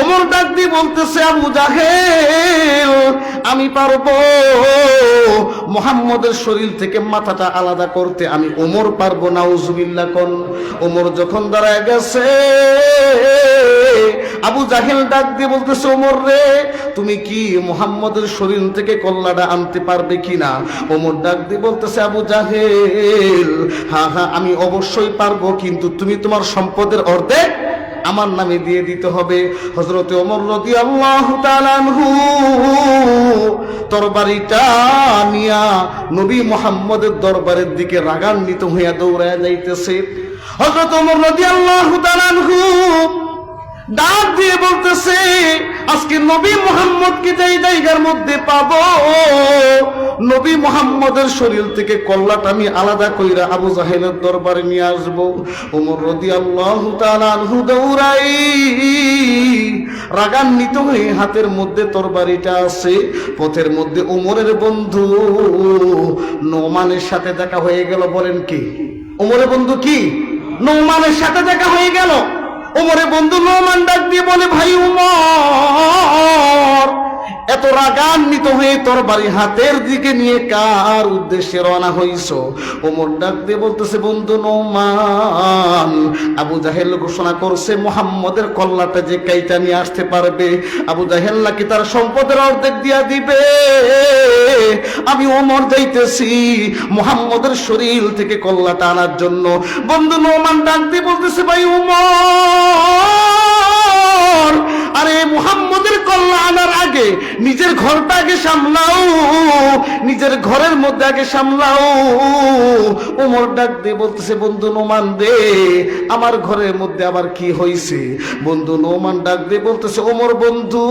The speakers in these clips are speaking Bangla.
ওমর ডাক দিয়ে বলতেছে, আবু জাহেল, আমি পারব। মোহাম্মদের শরীর থেকে মাথাটা আলাদা করতে আমি ওমর পারব না উজুবিল্লা কন। ওমর যখন দাঁড়ায় গেছে, আবু জাহেল ডাক দিয়ে বলতেছে, ওমর রে, তুমি কি মোহাম্মদের শরীর থেকে কল্লাটা আনতে পারবে কিনা? ওমর ডাক দিয়ে বলতেছে, আবু জাহেল হ্যাঁ হ্যাঁ আমি অবশ্যই পারব, কিন্তু তুমি তোমার সম্পদের অর্ধেক আমার নামে দিয়ে দিতে হবে। হজরত অমর রদি আল্লাহ তরবারিটা নিয়া নবী মোহাম্মদের দরবারের দিকে রাগান্বিত হইয়া দৌড়ায় যাইতেছে। হজরত অমর রদি আল্লাহ ডাক দিয়ে বলতেছে, আজকে নবী মোহাম্মদকে যেই জায়গার মধ্যে পাবো, নবী মোহাম্মদের শরীর থেকে কল্লাটা আমি আলাদা কইরা আবু জাহেলের দরবারে নিয়ে আসব। ওমর রদি আল্লাহ তালু দৌড়াই, রাগান্বিত হয়ে হাতের মধ্যে তরবারিটা আছে, পথের মধ্যে ওমরের বন্ধু নোমানের সাথে দেখা হয়ে গেল, বলেন কি? ওমরের বন্ধু কি? নৌমানের সাথে দেখা হয়ে গেল। ওমরে বন্ধু নোমান ডাক দিয়ে বলে ভাই উমর এত রাগান্বিত হয়ে তোর বাড়ি হাতের দিকে নিয়ে কার উদ্দেশ্যে রওনা হইছ? ওমর ডাক দিয়ে বলতেছে, বন্ধু নোমান, আবু জাহেল ঘোষণা করছে, মোহাম্মদের কল্লাটা যে কাইটা নিয়ে আসতে পারবে, আবু জাহেল নাকি তার সম্পদের অর্ধেক দিয়া দিবে? আমি ওমর যাইতেছি মোহাম্মদের শরীর থেকে কল্লাটা আনার জন্য। বন্ধু নোমান ডাক দিয়ে বলতেছে, ভাই উমর আরে মুহাম্মদের কল্লা আনার আগে নিজের ঘরটা আগে সামলাও, নিজের ঘরের মধ্যে আগে সামলাও। ওমর ডাক দিয়ে বলতেছে, বন্ধু নোমান দে, আমার ঘরের মধ্যে আবার কি হয়েছে বন্ধু নোমান ডাক দিয়ে বলতেছে ওমর বন্ধু,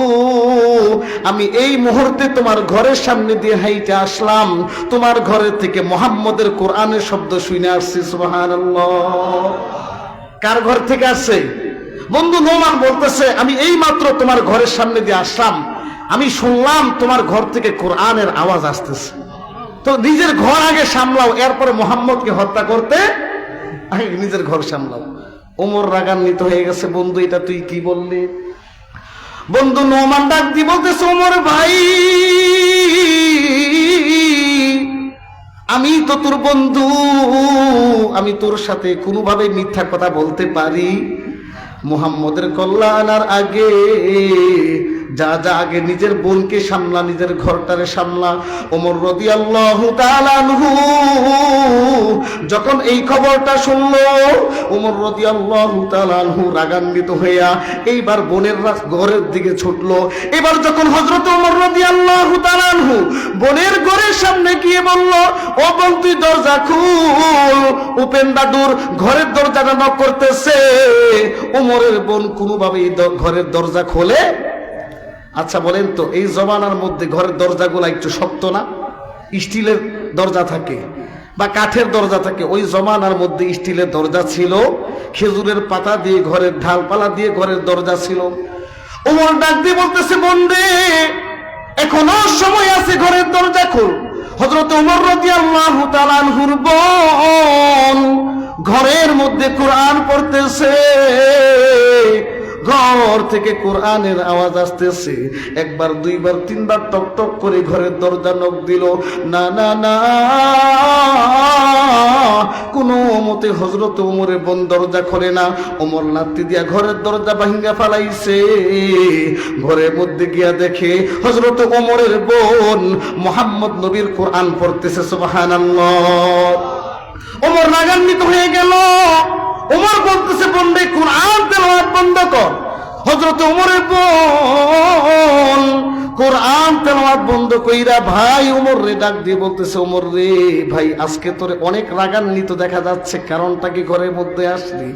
আমি এই মুহূর্তে তোমার ঘরের সামনে দিয়ে হাইটে আসলাম। তোমার ঘরের থেকে মোহাম্মদের কোরআনের শব্দ শুনে আসছি, সুবহানাল্লাহ। কার ঘর থেকে আসছে? বন্ধু নোমান বলতেছে, আমি এই মাত্র তোমার ঘরের সামনে দিয়ে আসলাম। আমি শুনলাম তোমার ঘর থেকে কোরআনের আওয়াজ আসতেছে। তো নিজের ঘর আগে সামলাও, এরপরে মোহাম্মদকে হত্যা করতে নিজের ঘর সামলাও। ওমর রাগান্বিত হয়ে গেছে, বন্ধু, এটা তুই কি বললি? বন্ধু নোমান ডাক দি বলতেছে, ওমর ভাই, আমি তো তোর বন্ধু, আমি তোর সাথে কোনোভাবে মিথ্যা কথা বলতে পারি। মুহাম্মদের কল্যাণ আর আগে যা যা আগে নিজের বোনকে সামলা, নিজের ঘরটারে সামলা। ওমর রদি আল্লাহ যখন এই খবরটা শুনলো, ওমর রদি আল্লাহ রাগান্বিত হইয়া এইবার বোনের ঘরের দিকে ছুটলো। এবার যখন হজরত ওমর রদি আল্লাহ তালানহু বোনের ঘরের সামনে গিয়ে বলল, ও বোন, তুই দরজা খুল। উপেন দাদুর ঘরের দরজাটা নক করতেছে। ওমরের বোন কোনোভাবেই ঘরের দরজা খোলে আচ্ছা বলেন তো, এই জমানার মধ্যে ঘরের দরজাগুলো একটু শক্ত না? স্টিলের দরজা থাকে বা কাঠের দরজা থাকে। ওই জমানার মধ্যে স্টিলের দরজা ছিল, খেজুরের পাতা দিয়ে ঘরের ঢালপালা দিয়ে ঘরের দরজা ছিল। ওমর ডাক দিয়ে বলতেছে বন্ধে এখনও সময় আছে ঘরের দরজা খোল। হজরত উমর রাদিয়াল্লাহু তাআলা ঘরের মধ্যে কোরআন পড়তেছে। ঘর থেকে কোরআনের আওয়াজ আসতেছে। একবার, দুইবার, তিনবার টক টক করে ঘরের দরজা নক দিল। না না না, কোনো মতে হজরত ওমরের বোন দরজা খোলে না। ওমর লাত্তি দিয়া ঘরের দরজা ভাঙ্গা ফালাইছে। ঘরের মধ্যে গিয়া দেখে হজরত ওমরের বোন মোহাম্মদ নবীর কোরআন পড়তেছে, সুবহানাল্লাহ। ওমর রাগান্বিত হয়ে গেল। ওমর বলতেছে বন্ধে কোরআন তেলাওয়াত বন্ধ কর। হজরত ওমরের বোন কোরআন তেলাওয়াত বন্ধ কইরা ভাই ওমর রে ডাক দিয়ে বলতেছে ওমর রে ভাই, আজকে তোরে অনেক রাগান্বিত দেখা যাচ্ছে, কারণটা কি ঘরের মধ্যে আসলি?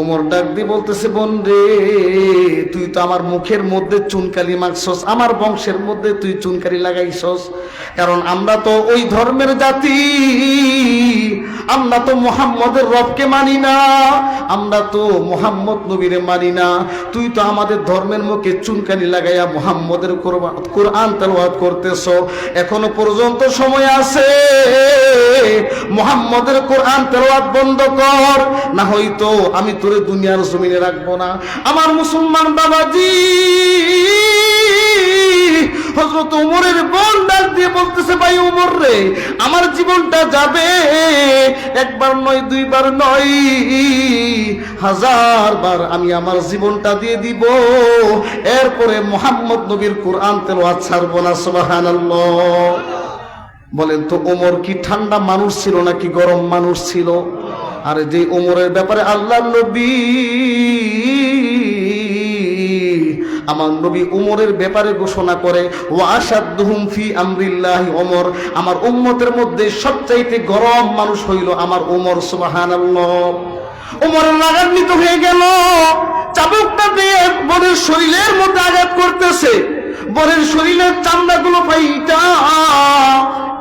ওমর ডাক দিয়ে বলতেছে, বোন রে, তুই তো আমার মুখের মধ্যে চুনকালি মাখছস, আমার বংশের মধ্যে তুই চুনকালি লাগাইছস। কারণ আমরা তো ওই ধর্মের জাতি, আমরা তো মোহাম্মদের রবকে মানি না, আমরা তো মোহাম্মদ নবীরে মানি না। তুই তো আমাদের ধর্মের মুখে চুনকানি লাগাইয়া মোহাম্মদের কোরআন তেলাওয়াত করতেছ। এখনও পর্যন্ত সময় আছে, মোহাম্মদের কোরআন তেলাওয়াত বন্ধ কর, না হয়তো আমি তোরে দুনিয়ার জমিনে রাখব না। আমার মুসলমান বাবাজি হজরত উমরের বোন ডাক দিয়ে বলতেছে, ভাই উমর রে, আমার জীবনটা যাবে, একবার নয়, দুইবার নয়, হাজার বার আমি আমার জীবনটা দিয়ে দিব। এরপরে মোহাম্মদ নবীর কোরআন তেলাওয়াত ছাড়বো না, সুবহানাল্লাহ। বলেন তো ওমর কি ঠান্ডা মানুষ ছিল নাকি গরম মানুষ ছিল? আর যে ওমরের ব্যাপারে আল্লাহ নবী, আমার নবী উমরের ব্যাপারে ঘোষণা করে ওয়াসাদুহুম ফি আমরিল্লাহি ওমর আমার উম্মতের মধ্যে সবচাইতে গরম মানুষ হইল আমার ওমর সুবহানাল্লাহ। ওমর রাগান্বিত হয়ে গেল। চাবুকটা দিয়ে বরের শরীরের মধ্যে আঘাত করতেছে। বরের শরীরের চামড়াগুলো পাইটা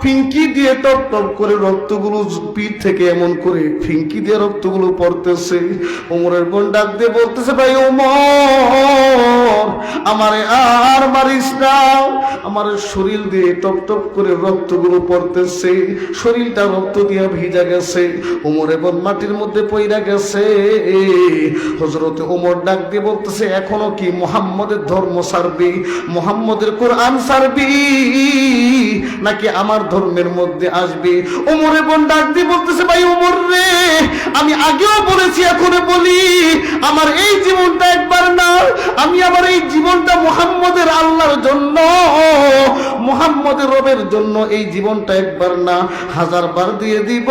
ফিঙ্কি দিয়ে টপ টপ করে রক্তগুলো পিঠ থেকে এমন করে ফিঙ্কি দিয়ে রক্তগুলো পড়তেছে। ওমরের বোন ডাক দিয়ে বলতেছে, ভাই, ওমর! আমারে আর মারিস না। আমার শরীর দিয়ে টপ টপ করে রক্তগুলো পড়তেছে। শরীরটা রক্ত দিয়ে ভিজা গেছে। ওমরে বোন মাটির মধ্যে পইরা গেছে। হজরতে ওমর ডাক দিয়ে বলতেছে, এখনও কি মোহাম্মদের ধর্ম সারবি? মোহাম্মদের কোরআন সারবি? নাকি আমার ধর্মের মধ্যে আসবে? ওমরে বোন ডাক দিয়ে বলতেছে, ভাই ওমর রে, আমি আগেও বলেছি, এখনও বলি। আমার এই জীবনটা একবার না আমি আমার এই জীবনটা মোহাম্মদের আল্লাহর জন্য, মোহাম্মদের রবের জন্য এই জীবনটা একবার না হাজার বার দিয়ে দিব।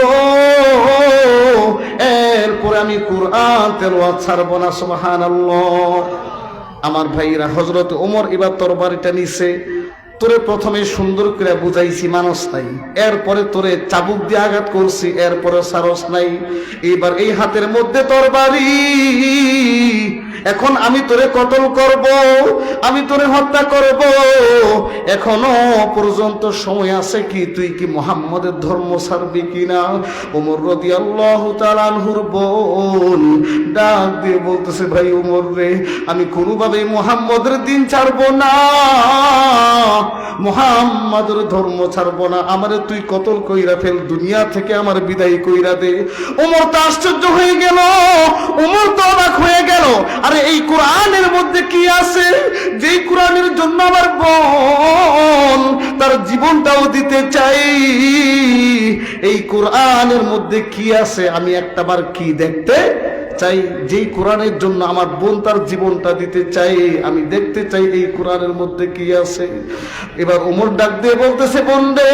এরপরে আমি কোরআন তেলাওয়াত ছাড়বো না, সুবহানাল্লাহ। আমার ভাইরা হজরত ওমর এবার তরবারিটা নিছে। তোরে প্রথমে সুন্দর করে বুঝাইছি মানুষ নাই। এরপরে তোরে চাবুক দিয়ে আঘাত করছি এরপরে সারস নাই। এবার এই হাতের মধ্যে তরবারি এখন আমি তোরে কতল করব? আমি তোরে হত্যা করব? এখনও পর্যন্ত সময় আছে কি? তুই কি মোহাম্মদের ধর্ম ছাড়বি কিনা? ওমর রদি আল্লাহ তালানহুর বোন ডাক দিয়ে বলতেছে, ভাই ওমর রে, আমি কোনোভাবেই মোহাম্মদের দিন ছাড়বো না। মোহাম্মদের ধর্ম ছাড়বো না। আমারে তুই কতল কইরা ফেল, দুনিয়া থেকে আমার বিদায় কইরা দে। ওমর তো আশ্চর্য হয়ে গেল। ওমর তো অবাক হয়ে গেল। আরে এই কোরআনের মধ্যে কি আছে? যেই কোরআনের জন্য আমার বোন তার জীবনটাও দিতে চাই। এই কোরআনের মধ্যে কি আছে? আমি একটাবার কি দেখতে চাই? যেই কোরআনের জন্য আমার বোন তার জীবনটা দিতে চাই, আমি দেখতে চাই এই কোরআনের মধ্যে কি আছে। এবার ওমর ডাক দিয়ে বলতেছে, বোন রে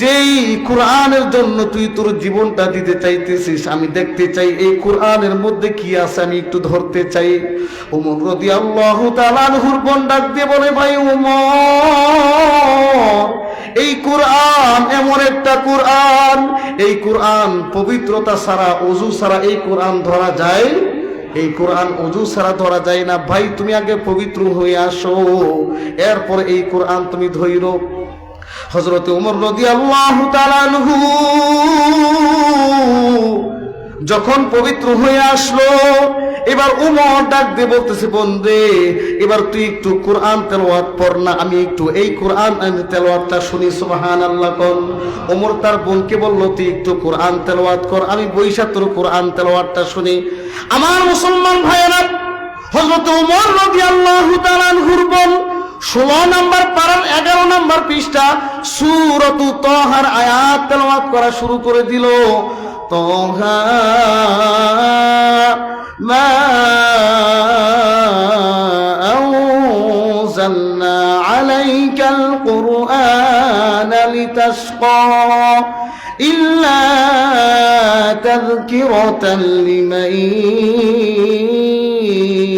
যেই কোরআনের জন্য তুই তোর জীবনটা দিতে চাইতেছিস, আমি দেখতে চাই এই কোরআনের মধ্যে কি আছে, আমি একটু ধরতে চাই। ওমর রদি আল্লাহ তালানহুর বোন ডাক দিয়ে বলে, ভাই ওমর, এই কোরআন এমন একটা কোরআন, এই কোরআন পবিত্রতা ছাড়া, অজু ছাড়া এই কোরআন ধরা যায়, এই কোরআন অজু ছাড়া ধরা যায় না। ভাই, তুমি আগে পবিত্র হয়ে আসো, এরপর এই কোরআন তুমি ধৈর হজরত উমর রদি আল্লাহ যখন পবিত্র হয়ে আসলো, এবার উমর ডাক দিয়ে বলতেছে বন্ধে এবার তুই একটু কোরআন তেলাওয়াত পড় না, আমি একটু এই কোরআন তেলাওয়াতটা শুনি সুবহান আল্লাহ কন। ওমর তার বোনকে বলল, তুই একটু কোরআন তেলাওয়াত কর, আমি বৈশাখ তোর কোরআন তেলাওয়াতটা শুনি। আমার মুসলমান ভাইয়েরা হজরত উমর রবি আল্লাহ তালানহুর বোন ষোলো নাম্বার পারার এগারো নাম্বার পৃষ্ঠা সুরতু তহার আয়াত তেলাওয়াত করা শুরু করে দিল তহা মা أنزلنا عليك القرآن لتشقى إلا تذكرة لمن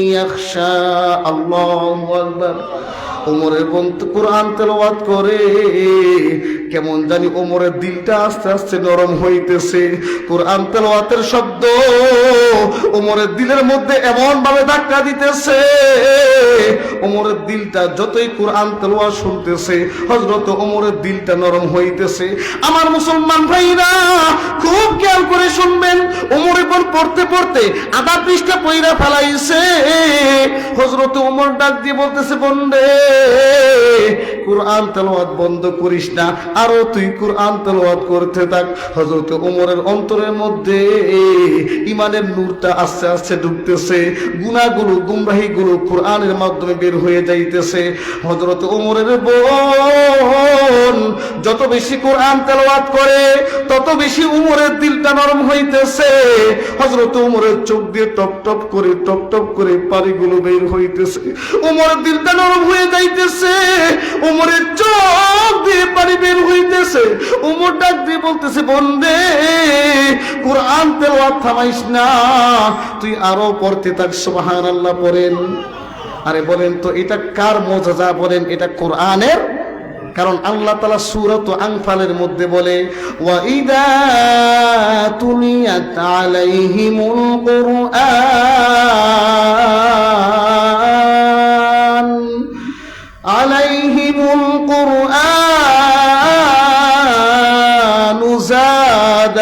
يخشى الله أكبر ওমরের বন্ধু কোরআন তেলাওয়াত করে। কেমন জানি ওমরের দিলটা আস্তে আস্তে নরম হইতেছে। কোরআন তেলাওয়াতের শব্দ ওমরের দিলের মধ্যে এমন ভাবে ধাক্কা দিতেছে। ওমরের দিলটা যতই কোরআন শুনতেছে ওমরের দিলটা নরম হইতেছে। আমার মুসলমান ভাইরা, খুব খেয়াল করে শুনবেন, ওমর এখন পড়তে পড়তে আধা পৃষ্ঠা পইরা ফেলাইছে। হযরত ওমর ডাক দিয়ে বলতেছে বন্ধে কোরআন বন্ধ করিস না। আরও তুই কোরআন তেলাওয়াত করতে থাক। হযরত ওমরের অন্তরের মধ্যে ইমানের নূরটা আস্তে আস্তে ঢুকতেছে গুনাহগুলো, গুমরাহিগুলো কোরআনের মাধ্যমে বের হয়ে যাইতেছে। হযরত ওমরের বোন যত বেশি কোরআন তেলাওয়াত করে, তত বেশি উমরের দিলটা নরম হইতেছে। হযরত উমরের চোখ দিয়ে টপ টপ করে, টপ টপ করে পানিগুলো বের হইতেছে। উমরের দিলটা নরম হয়ে যাইতেছে, উমরের চোখ দিয়ে পানি বের হইতেছে, উমর ডাক দিয়ে বলতেছে, বন্দে, কোরআন তেলাওয়াত থামাইস না, তুই আরও পড়তে থাক, সুবহানাল্লাহ পড়েন। আরে বলেন তো, এটা কার মজাজা বলেন? এটা কোরআনের? কারণ আল্লাহ তালা সুরত আংফালের মধ্যে বলে ওয়াইদা তুলিয়াত আলাইহিমুল কুরআন আলাইহিমুল কুরআন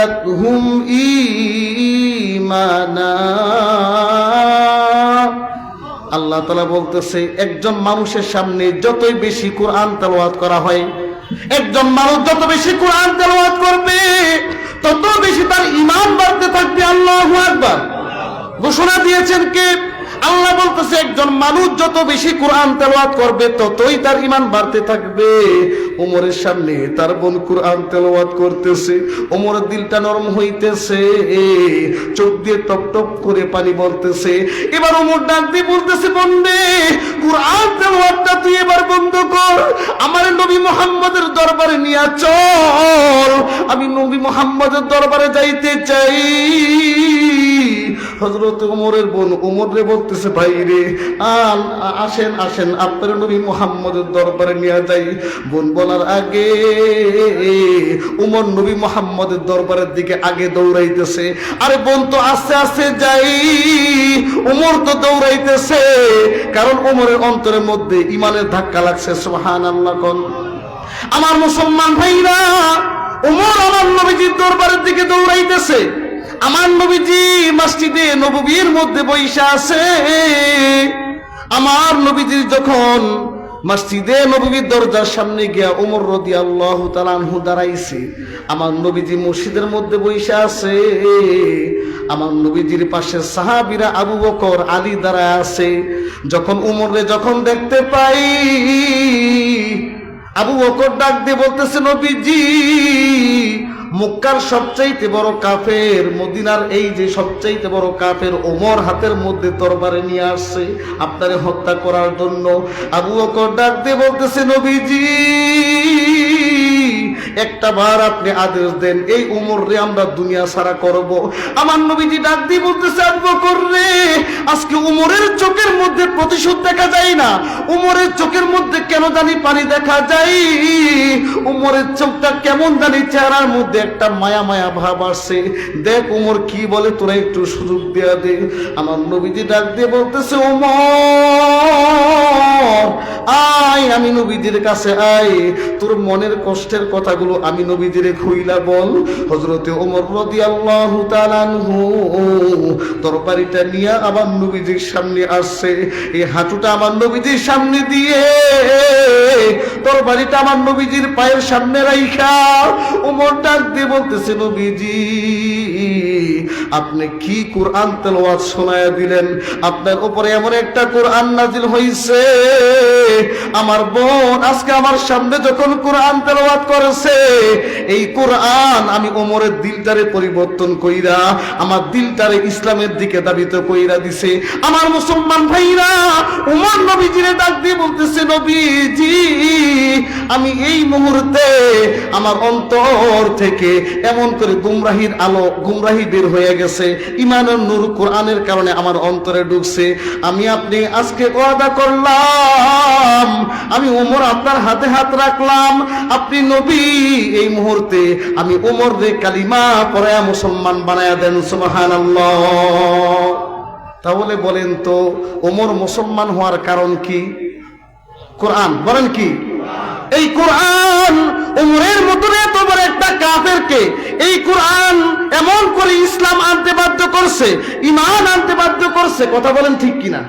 জাদাতহুম ঈমানা। আল্লাহ তালা বলতেছে, একজন মানুষের সামনে যতই বেশি কোরআন তেলাওয়াত করা হয়, একজন মানুষ যত বেশি কোরআন তেলাওয়াত করবে, তত বেশি তার ইমান বাড়তে থাকবে। আল্লাহ আকবার। ঘোষণা দিয়েছেন কে? আল্লাহ বলতেছে, একজন মানুষ যত বেশি কোরআন তেলাওয়াত করবে, ততই তার ইমান বাড়তে থাকবে। ওমরের সামনে তার বোন কোরআন তেলাওয়াত করতেছে, ওমরের দিলটা নরম হইতেছে, চোখ দিয়ে টপ টপ করে পানি বলতেছে। এবার ওমর ডাক দিয়ে বলতেছে বন্ধে কোরআন তেলাওয়াতটা তুই এবার বন্ধ কর আমার নবী মোহাম্মদের দরবারে নিয়ে চল। আমি নবী মোহাম্মদের দরবারে যাইতে চাই। হজরত উমরের বোন উমর রে বলতেছে, ভাই রে আসেন আসেন, আপনার নবী মোহাম্মদের দরবারে নিয়ে যাই। বোন বলার আগে উমর নবী মোহাম্মদের দরবারের দিকে আগে দৌড়াইতেছে। আরে বোন তো আস্তে আস্তে যাই। উমর তো দৌড়াইতেছে, কারণ উমরের অন্তরের মধ্যে ইমানের ধাক্কা লাগছে সোহান আল্লাহ আমার মুসলমান ভাইরা, উমর আমার নবীজির দরবারের দিকে দৌড়াইতেছে। আমার নবীজি মসজিদে নববীর মধ্যে বৈশা আছে। আমার নবীজির যখন মসজিদে নবীর দরজার সামনে গিয়া উমর রদি আল্লাহ তালানহু দাঁড়াইছে, আমার নবীজি মসজিদের মধ্যে বৈশা আছে। আমার নবীজির পাশে সাহাবিরা আবু বকর, আলী দাঁড়ায় আছে। যখন উমরে যখন দেখতে পাই আবু বকর ডাক দিয়ে বলতেছে, নবীজি, মক্কার সবচাইতে বড় কাফের, মদিনার এই যে সবচাইতে বড় কাফের ওমর হাতের মধ্যে তরবারে নিয়ে আসছে, আপনারে হত্যা করার জন্য। আবু বকর ডাক দিয়ে বলতেছে, নবীজি একটা বার আপনি আদেশ দেন, এই উমর রে আমরা দুনিয়া সারা করব। আমার নবীজি ডাক দিয়ে বলতেছে, আবু বকর আজকে উমরের চোখের মধ্যে প্রতিশোধ দেখা যায় না। উমরের চোখের মধ্যে কেন জানি পানি দেখা যায়? উমরের চোখটা কেমন জানি চেহারার মধ্যে একটা মায়া মায়া ভাব আসছে। দেখ উমর কি বলে, তোরা একটু সুযোগ দেয়া দে। আমার নবীজি ডাক দিয়ে বলতেছে, উমর, আয়, আমি নবীজির কাছে আয়। তোর মনের কষ্টের কথাগুলো আমি নবীজিরে খুইলা বল। হজরতে ওমর রদি আল্লাহ তরকারিটা নিয়ে আমার নবীজির সামনে আসছে। এই হাঁটুটা আমার নবীজির সামনে দিয়ে তরবারিটা আমার নবীজির পায়ের সামনে রাইখা। ওমর ডাক দিয়ে বলতেছে, নবীজি আপনি কি কোরআন তেলাওয়াত শোনায়া দিলেন? আপনার উপরে এমন একটা কোরআন নাজিল হইছে, আমার বোন আজকে আমার সামনে যখন কোরআন তেলাওয়াত করেছে, এই কোরআন আমি ওমরের দিলটারে পরিবর্তন কইরা, আমার দিলটারে ইসলামের দিকে দাবিত কইরা দিছে। আমার মুসলমান ভাইরা, উমর নবী নবীজিরে ডাক দিয়ে বলতেছে, নবীজি, আমি এই মুহূর্তে আমার অন্তর থেকে এমন করে গুমরাহির আলো, গুমরাহি বের হয়ে গেছে। ইমানের নূর কোরআনের কারণে আমার অন্তরে ঢুকছে। আমি আপনি আজকে ওয়াদা করলাম, আমি ওমর আপনার হাতে হাত রাখলাম। আপনি নবী, এই মুহূর্তে আমি ওমর রে কালিমা পরে মুসলমান বানায়া দেন, সুবহানাল্লাহ। তাহলে বলেন তো ওমর মুসলমান হওয়ার কারণ কি? কোরআন, বলেন কি? এই কোরআন উমরের মতন এত বড় একটা কাফেরকে, এই কোরআন এমন করে ইসলাম আনতে বাধ্য করছে ইমান আনতে বাধ্য করছে, কথা বলেন ঠিক কিনা?